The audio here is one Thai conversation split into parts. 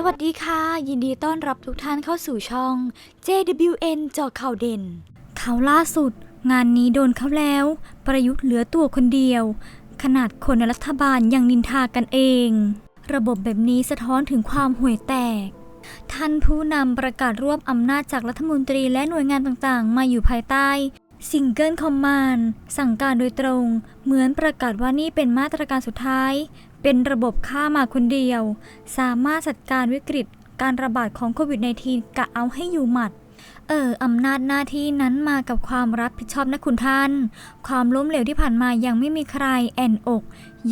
สวัสดีค่ะ ยินดีต้อนรับทุกท่านเข้าสู่ช่อง JWN เจาะข่าวเด่น ข่าวล่าสุด งานนี้โดนเขาแล้ว ประยุทธ์เหลือตัวคนเดียว ขนาดคนในรัฐบาลยังนินทากันเอง ระบบแบบนี้สะท้อนถึงความห่วยแตก ท่านผู้นำประกาศรวบอำนาจจากรัฐมนตรีและหน่วยงานต่างๆ มาอยู่ภายใต้ซิงเกิลคอมมานด์สั่งการโดยตรง เหมือนประกาศว่านี่เป็นมาตรการสุดท้าย เป็นระบบฆ่ามาคนเดียว สามารถจัดการวิกฤตการระบาดของโควิด -19 กะเอาให้อยู่หมัด เอออำนาจหน้าที่นั้นมากับความรับผิดชอบนะคุณท่าน ความล้มเหลวที่ผ่านมายังไม่มีใครแอนอก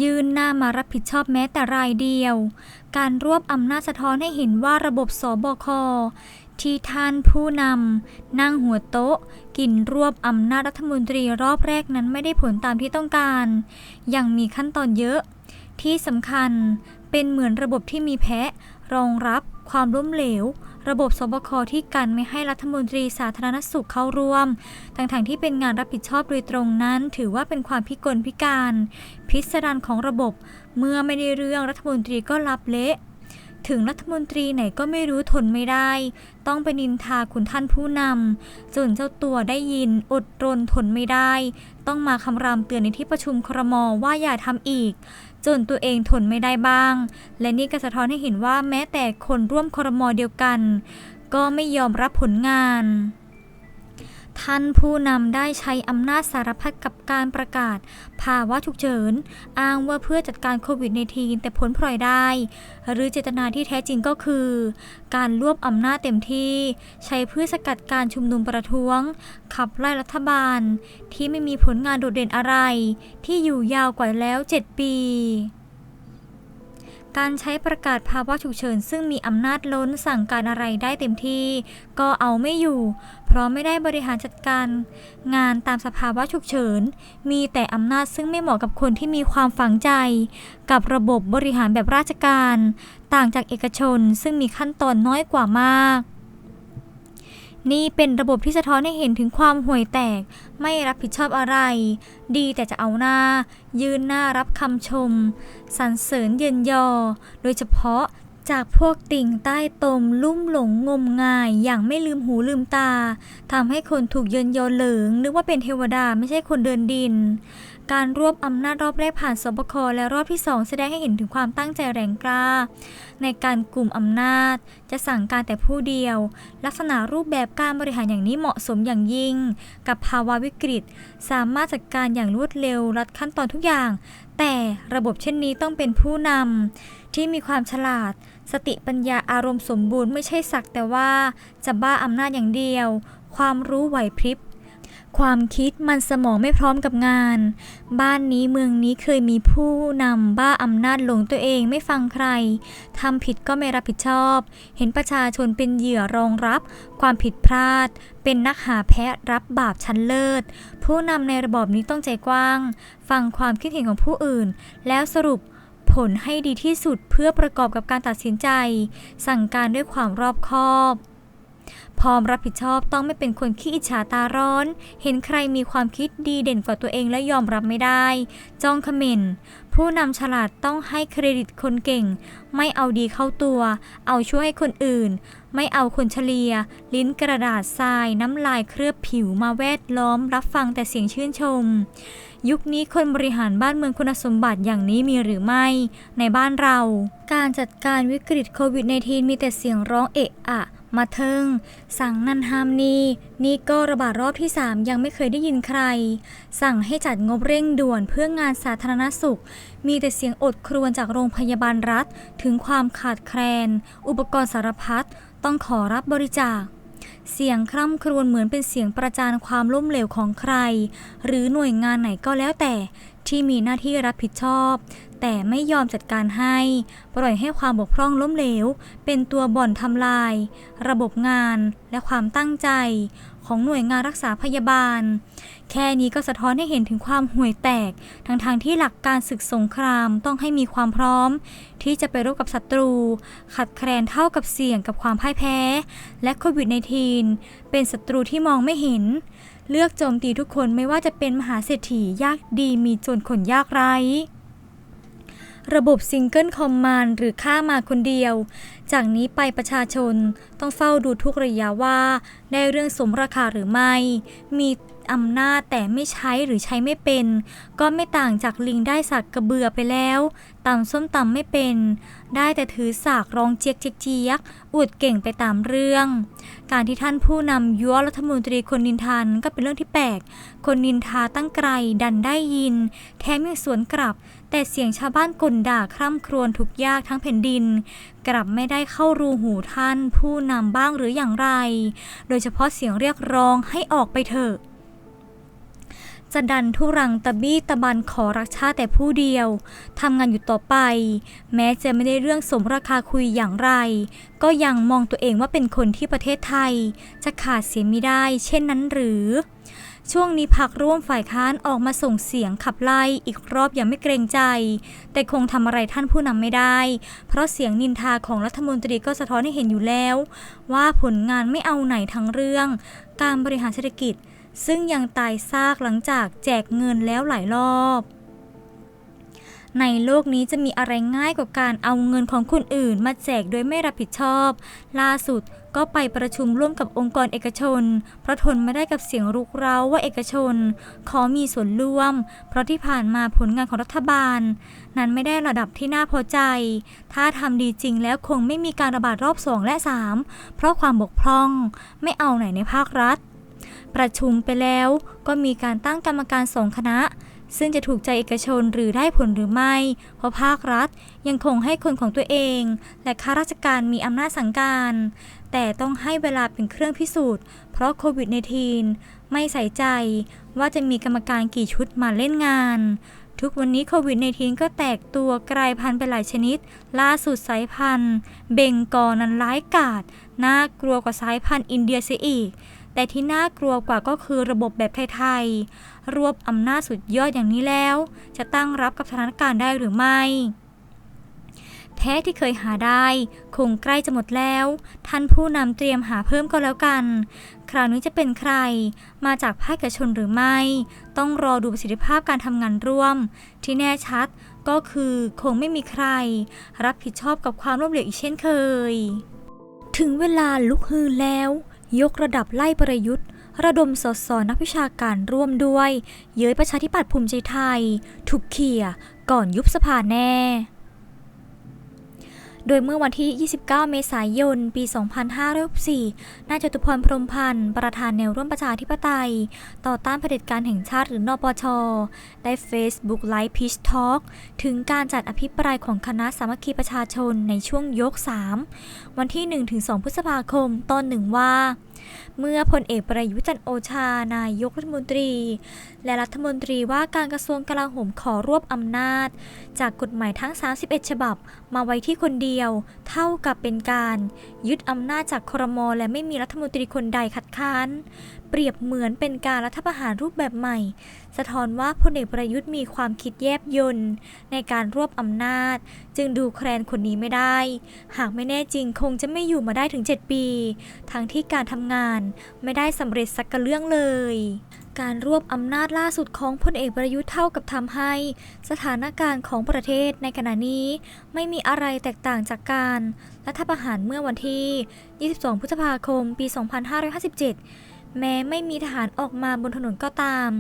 ยืนหน้ามารับผิดชอบแม้แต่รายเดียว การรวบอำนาจสะท้อนให้เห็นว่าระบบสบคที่ท่านผู้นำนั่งหัวโต๊ะ กินรวบอำนาจรัฐมนตรีรอบแรกนั้นไม่ได้ผลตามที่ต้องการ ยังมีขั้นตอนเยอะ ที่สำคัญเป็นเหมือนระบบที่มีแพะ รองรับความล้มเหลว ระบบสบคที่กันไม่ให้รัฐมนตรีสาธารณสุขเข้าร่วมทั้งๆที่เป็นงานรับผิดชอบโดยตรงนั้น ถือว่าเป็นความพิกลพิการ พิสดารของระบบ เมื่อไม่ได้เรื่องรัฐมนตรีก็รับเละถึงรัฐมนตรีไหนก็ไม่รู้ทนไม่ได้ ต้องไปนินทาคุณท่านผู้นำจนเจ้าตัวได้ยินอดรนทนไม่ได้ ต้องมาคำรามเตือนในที่ประชุมครมว่าอย่าทำอีก จนตัวเองทนไม่ได้บ้าง และนี่ก็สะท้อนให้เห็นว่าแม้แต่คนร่วมครมอเดียวกัน ก็ไม่ยอมรับผลงาน ท่านผู้นำได้ใช้อำนาจสารพัดกับการประกาศ ภาวะฉุกเฉิน อ้างว่าเพื่อจัดการโควิด -19 แต่ผลพลอยได้ หรือเจตนาที่แท้จริงก็คือ การรวบอำนาจเต็มที่ ใช้เพื่อสกัดการชุมนุมประท้วง ขับไล่รัฐบาล ที่ไม่มีผลงานโดดเด่นอะไร ที่อยู่ยาวกว่าแล้ว 7 ปี การใช้ประกาศภาวะฉุกเฉิน ซึ่งมีอำนาจล้นสั่งการอะไรได้เต็มที่ ก็เอาไม่อยู่ เพราะไม่ได้บริหารจัดการงานตามสภาวะฉุกเฉิน มีแต่อำนาจซึ่งไม่เหมาะกับคนที่มีความฝังใจ กับระบบบริหารแบบราชการ ต่างจากเอกชนซึ่งมีขั้นตอนน้อยกว่ามาก นี่เป็นระบบที่สะท้อนให้เห็นถึงความห่วยแตก ไม่รับผิดชอบอะไร ดีแต่จะเอาหน้า ยืนหน้ารับคำชม สรรเสริญเยินยอ โดยเฉพาะจากพวกติ่งใต้ตมลุ่มหลงงมงาย อย่างไม่ลืมหูลืมตาทำให้คนถูกเยินยอเหลิงนึกว่าเป็นเทวดาไม่ใช่คนเดินดิน การรวบอำนาจรอบแรกผ่านสบคและรอบที่สองแสดงให้เห็นถึงความตั้งใจแรงกล้า ในการกลุ่มอำนาจ จะสั่งการแต่ผู้เดียว ลักษณะรูปแบบการบริหารอย่างนี้เหมาะสมอย่างยิ่ง กับภาวะวิกฤต สามารถจัดการอย่างรวดเร็วรัดขั้นตอนทุกอย่าง แต่ระบบเช่นนี้ต้องเป็นผู้นำที่มีความฉลาด สติปัญญาอารมณ์สมบูรณ์ไม่ใช่สักแต่ว่าจะบ้าอำนาจอย่างเดียว ความรู้ไหวพริบ ความคิดมันสมองไม่พร้อมกับงาน บ้านนี้เมืองนี้เคยมีผู้นำบ้าอำนาจหลงตัวเองไม่ฟังใครทำผิดก็ไม่รับผิดชอบ เห็นประชาชนเป็นเหยื่อรองรับ ความผิดพลาด เป็นนักหาแพะรับบาปชั้นเลิศ ผู้นำในระบอบนี้ต้องใจกว้าง ฟังความคิดเห็นของผู้อื่น แล้วสรุปผลให้ดีที่สุดเพื่อประกอบกับการตัดสินใจ สั่งการด้วยความรอบคอบ พร้อมรับผิดชอบต้องไม่เป็นคนขี้อิจฉาตาร้อน เห็นใครมีความคิดดีเด่นกว่าตัวเองและยอมรับไม่ได้ จ้องเขม่นผู้นำฉลาดต้องให้เครดิตคนเก่ง ไม่เอาดีเข้าตัว เอาช่วยให้คนอื่น ไม่เอาคนเฉลีย ลิ้นกระดาษทราย น้ำลายเคลือบผิวมาแวดล้อม รับฟังแต่เสียงชื่นชม ยุคนี้คนบริหารบ้านเมืองคุณสมบัติอย่างนี้มีหรือไม่ ในบ้านเรา การจัดการวิกฤตโควิด -19 มีแต่เสียงร้องเอะอะ มาเทิง สั่งนันหามนีนี่ก็ระบาดรอบที่ 3 ยังไม่เคยได้ยินใคร สั่งให้จัดงบเร่งด่วนเพื่องานสาธารณสุข มีแต่เสียงอดครวญจากโรงพยาบาลรัฐ ถึงความขาดแคลน อุปกรณ์สารพัดต้องขอรับบริจาคเสียงคร่ำครวญเหมือนเป็นเสียงประจานความล้มเหลวของใคร หรือหน่วยงานไหนก็แล้วแต่ที่มีหน้าที่รับผิดชอบ แต่ไม่ยอมจัดการให้ ปล่อยให้ความบกพร่องล้มเหลว เป็นตัวบ่อนทำลาย ระบบงานและความตั้งใจ ของหน่วยงานรักษาพยาบาล แค่นี้ก็สะท้อนให้เห็นถึงความห่วยแตก ทั้งทางๆที่หลักการศึกสงครามต้องให้มีความพร้อม ที่จะไปรบกับศัตรู ขัดแคลนเท่ากับเสี่ยงกับความพ่ายแพ้ และโควิด -19 เป็นศัตรูที่มองไม่เห็นเลือกโจมตีทุกคนไม่ว่าจะเป็นมหาเศรษฐียากดีมีจนคนยากไร้ ระบบซิงเกิลคอมมานด์หรือข้ามาคนเดียว จากนี้ไปประชาชนต้องเฝ้าดูทุกระยะว่าได้เรื่องสมราคาหรือไม่ มีอำนาจแต่ไม่ใช้หรือใช้ไม่เป็น ก็ไม่ต่างจากลิงได้สักกระเบือไปแล้วตำส้มตำไม่เป็น ได้แต่ถือสากร้องเจียกเจียกเจียกอวดเก่งไปตามเรื่อง การที่ท่านผู้นำยั่วรัฐมนตรีคนนินทานก็เป็นเรื่องที่แปลก คนนินทาตั้งไกลดันได้ยิน แถมยังสวนกลับ แต่เสียงชาวบ้านกลด่าคร่ำครวญทุกยากทั้งแผ่นดิน กลับไม่ได้เข้ารูหูท่านผู้นำบ้างหรืออย่างไร โดยเฉพาะเสียงเรียกร้องให้ออกไปเถอะจะดันทุรังตะบี้ตะบันขอรักชาติแต่ผู้เดียวทำงานอยู่ต่อไป แม้จะไม่ได้เรื่องสมราคาคุยอย่างไร ก็ยังมองตัวเองว่าเป็นคนที่ประเทศไทย จะขาดเสียไม่ได้ เช่นนั้นหรือ ช่วงนี้พักร่วมฝ่ายค้านออกมาส่งเสียงขับไล่อีกรอบอย่างไม่เกรงใจ แต่คงทำอะไรท่านผู้นำไม่ได้ เพราะเสียงนินทาของรัฐมนตรีก็สะท้อนให้เห็นอยู่แล้ว ว่าผลงานไม่เอาไหนทั้งเรื่อง การบริหารเศรษฐกิจ ซึ่งยังตายซากหลังจากแจกเงินแล้วหลายรอบ ในโลกนี้จะมีอะไรง่ายกว่าการเอาเงินของคนอื่น มาแจกโดยไม่รับผิดชอบ ล่าสุดก็ไปประชุมร่วมกับองค์กรเอกชน เพราะทนไม่ได้กับเสียงรุกเร้าว่าเอกชน ขอมีส่วนร่วม เพราะที่ผ่านมาผลงานของรัฐบาล นั้นไม่ได้ระดับที่น่าพอใจ ถ้าทำดีจริงแล้วคงไม่มีการระบาดรอบ2และ 3 เพราะความบกพร่องไม่เอาไหนในภาครัฐ ประชุมไปแล้วก็มีการตั้งกรรมการสองคณะ ซึ่งจะถูกใจเอกชนหรือได้ผลหรือไม่ เพราะภาครัฐยังคงให้คนของตัวเอง และข้าราชการมีอำนาจสั่งการ แต่ต้องให้เวลาเป็นเครื่องพิสูจน์ เพราะโควิด -19 ไม่ใส่ใจว่าจะมีกรรมการกี่ชุดมาเล่นงาน ทุกวันนี้โควิด -19 ก็แตกตัวกลายพันธุ์ไปหลายชนิด ล่าสุดสายพันธุ์ เบงกอนั้นร้ายกาจน่ากลัวกว่าสายพันธุ์อินเดียเสียอีก แต่ที่น่ากลัวกว่าก็คือระบบแบบไทยๆ รวบอำนาจสุดยอดอย่างนี้แล้ว จะตั้งรับกับสถานการณ์ได้หรือไม่ แท้ที่เคยหาได้ คงใกล้จะหมดแล้ว ท่านผู้นำเตรียมหาเพิ่มก็แล้วกัน คราวนี้จะเป็นใคร มาจากภาคเอกชนหรือไม่ ต้องรอดูประสิทธิภาพการทำงานร่วม ที่แน่ชัดก็คือคงไม่มีใคร รับผิดชอบกับความล้มเหลวอีกเช่นเคย ถึงเวลาลุกฮือแล้ว ยกระดับไล่ประยุทธ์ ระดมสสนักวิชาการร่วมด้วย เย้ยประชาธิปัตย์ภูมิใจไทย ถูกเขี่ยก่อนยุบสภาแน่ โดยเมื่อวันที่ 29 เมษายน ปี 2564นายจตุพรพรมพันธ์ ประธานแนวร่วมประชาธิปไตย ต่อต้านเผด็จการแห่งชาติหรือนปช ได้ Facebook Live Pitch Talk ถึงการจัดอภิปรายของคณะสามัคคีประชาชนในช่วงยก 3 วันที่ 1-2 พฤษภาคมตอนหนึ่งว่า เมื่อพลเอกประยุจันโอชานายกรัฐมนตรี และรัฐมนตรีว่าการกระทรวงกลาโหมขอรวบอำนาจ จากกฎหมายทั้ง 31 ฉบับ มาไว้ที่คนเดียว เท่ากับเป็นการ ยึดอำนาจจากครมและไม่มีรัฐมนตรีคนใดคัดค้าน เปรียบเหมือนเป็นการรัฐประหารรูปแบบใหม่ สะท้อนว่าพลเอกประยุทธ์มีความคิดแยบยนต์ในการรวบอำนาจ จึงดูแคลนคนนี้ไม่ได้ หากไม่แน่จริงคงจะไม่อยู่มาได้ถึง 7 ปี ทั้งที่การทำงานไม่ได้สำเร็จสักกระเรื่องเลย การรวบอำนาจล่าสุดของพลเอกประยุทธ์เท่ากับทำให้ สถานการณ์ของประเทศในขณะนี้ ไม่มีอะไรแตกต่างจากการรัฐประหารเมื่อวันที่ 22 พฤษภาคม ปี 2557 แม้ไม่มีทหารออกมาบนถนนก็ตาม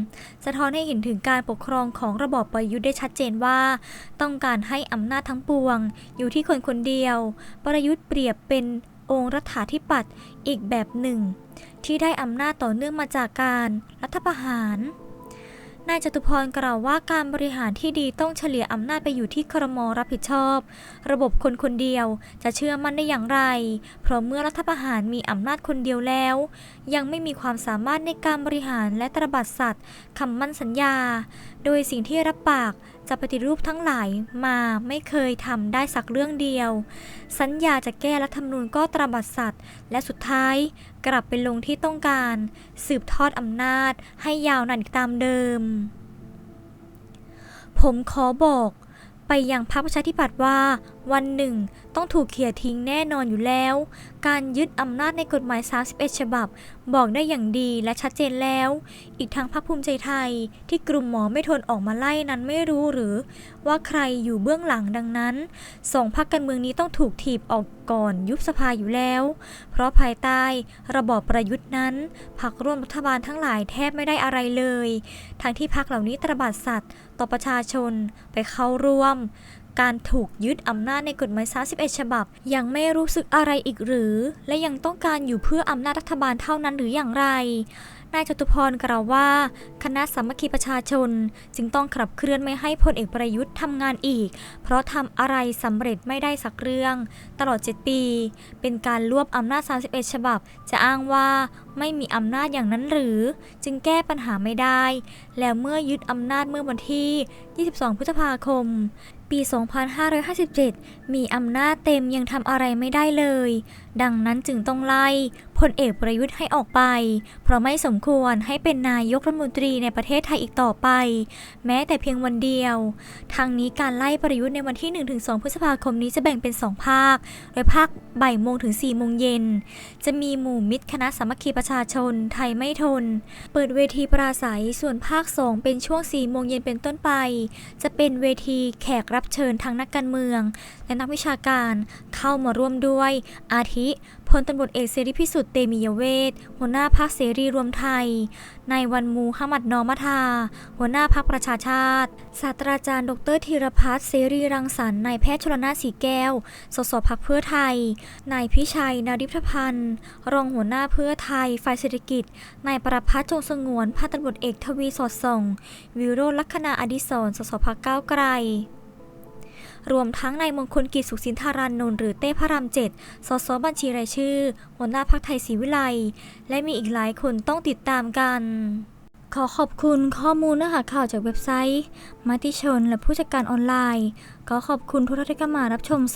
สะท้อนให้เห็นถึงการปกครองของระบอบประยุทธ์ได้ชัดเจนว่า ต้องการให้อำนาจทั้งปวง อยู่ที่คนคนเดียว ประยุทธ์เปรียบเป็นองค์รัฐาธิปัตย์อีกแบบหนึ่ง ที่ได้อำนาจต่อเนื่องมาจากการรัฐประหาร นายจตุพรกล่าวว่าการบริหารที่ดีต้องเฉลี่ยอำนาจไปอยู่ที่ครมรับผิดชอบ ระบบคนคนเดียวจะเชื่อมั่นได้อย่างไร เพราะเมื่อรัฐประหารมีอำนาจคนเดียวแล้ว ยังไม่มีความสามารถในการบริหารและตระบัดสัตว์คำมั่นสัญญา โดยสิ่งที่รับปาก จะปฏิรูปทั้งหลายมาไม่เคยทำได้สักเรื่องเดียว สัญญาจะแก้รัฐธรรมนูญก็ตราบัดสัตว์ และสุดท้ายกลับไปลงที่ต้องการ สืบทอดอำนาจให้ยาวนานตามเดิม ผมขอบอกไปยังพรรคประชาธิปัตย์ว่า วันหนึ่ง ต้องถูกเขี่ยทิ้งแน่นอนอยู่แล้ว การยึดอำนาจในกฎหมาย 31 ฉบับ บอกได้อย่างดีและชัดเจนแล้ว อีกทั้งพรรคภูมิใจไทย ที่กลุ่มหมอไม่ทนออกมาไล่นั้นไม่รู้หรือ ว่าใครอยู่เบื้องหลังดังนั้นสองพรรคการเมืองนี้ต้องถูกถีบออกก่อนยุบสภาอยู่แล้ว เพราะภายใต้ระบอบประยุทธ์นั้นพรรคร่วมรัฐบาลทั้งหลายแทบไม่ได้อะไรเลย ทั้งที่พรรคเหล่านี้ตระบัดสัตว์ ต่อประชาชนไปเข้าร่วม การถูกยึดอำนาจในกฎหมาย 31 ฉบับ ยังไม่รู้สึกอะไรอีกหรือ และยังต้องการอยู่เพื่ออำนาจรัฐบาลเท่านั้นหรืออย่างไร นายจตุพรกล่าวว่า คณะสามัคคีประชาชน จึงต้องขับเคลื่อนไม่ให้พลเอกประยุทธ์ทำงานอีก เพราะทำอะไรสำเร็จไม่ได้สักเรื่อง ตลอด 7 ปี เป็นการรวบอำนาจ 31 ฉบับ จะอ้างว่าไม่มีอำนาจอย่างนั้นหรือ จึงแก้ปัญหาไม่ได้ แล้วเมื่อยึดอำนาจเมื่อวันที่ 22 พฤษภาคม ปี 2557 มีอำนาจเต็มยังทำอะไรไม่ได้เลย ดังนั้นจึงต้องไล่ พลเอกประยุทธ์ให้ออกไป เพราะไม่สมควรให้เป็นนายกรัฐมนตรีในประเทศไทยอีกต่อไป แม้แต่เพียงวันเดียว ทางนี้การไล่ประยุทธ์ในวันที่ 1-2 พฤษภาคมนี้จะแบ่งเป็น 2 ภาค โดยภาคบ่ายโมงถึง4โมงเย็น จะมีหมู่มิตรคณะสามัคคีประชาชน ไทยไม่ทน เปิดเวทีปราศัย ส่วนภาค 2 เป็นช่วง4โมงเย็นเป็นต้นไป จะเป็นเวทีแขกรับเชิญทั้งนักการเมือง และนักวิชาการเข้ามาร่วมด้วย อาทิพลตำรวจเอกเสรีพิสุทธิ์เตมียเวทหัวหน้าพรรคเสรีรวมไทย นายวันมูฮัมหมัดนอมัทา หัวหน้าพรรคประชาชาติ ศาสตราจารย์ดรธีรพัฒน์เสรีรังสรรค์ นายแพทย์ชลนาสีแก้ว สสพักเพื่อไทย นายพิชัย นาริพพันธ์ รองหัวหน้าเพื่อไทย ฝ่ายเศรษฐกิจ นายประพัฒน์จงสงวน พันตำรวจเอกทวีสอดส่อง วิโรจน์ลักษณะอดิศร สสพักก้าวไกล รวมทั้งนายมงคลกิจสุขสินธารานนท์หรือเต้พระรามเจ็ดสสบัญชีรายชื่อ หัวหน้าพักไทยศรีวิไลและมีอีกหลายคนต้องติดตามกัน ขอขอบคุณข้อมูลเนื้อหาข่าวจากเว็บไซต์ มติชนและผู้จัดการออนไลน์ ขอขอบคุณทุกท่านที่เข้ามารับชมสวัส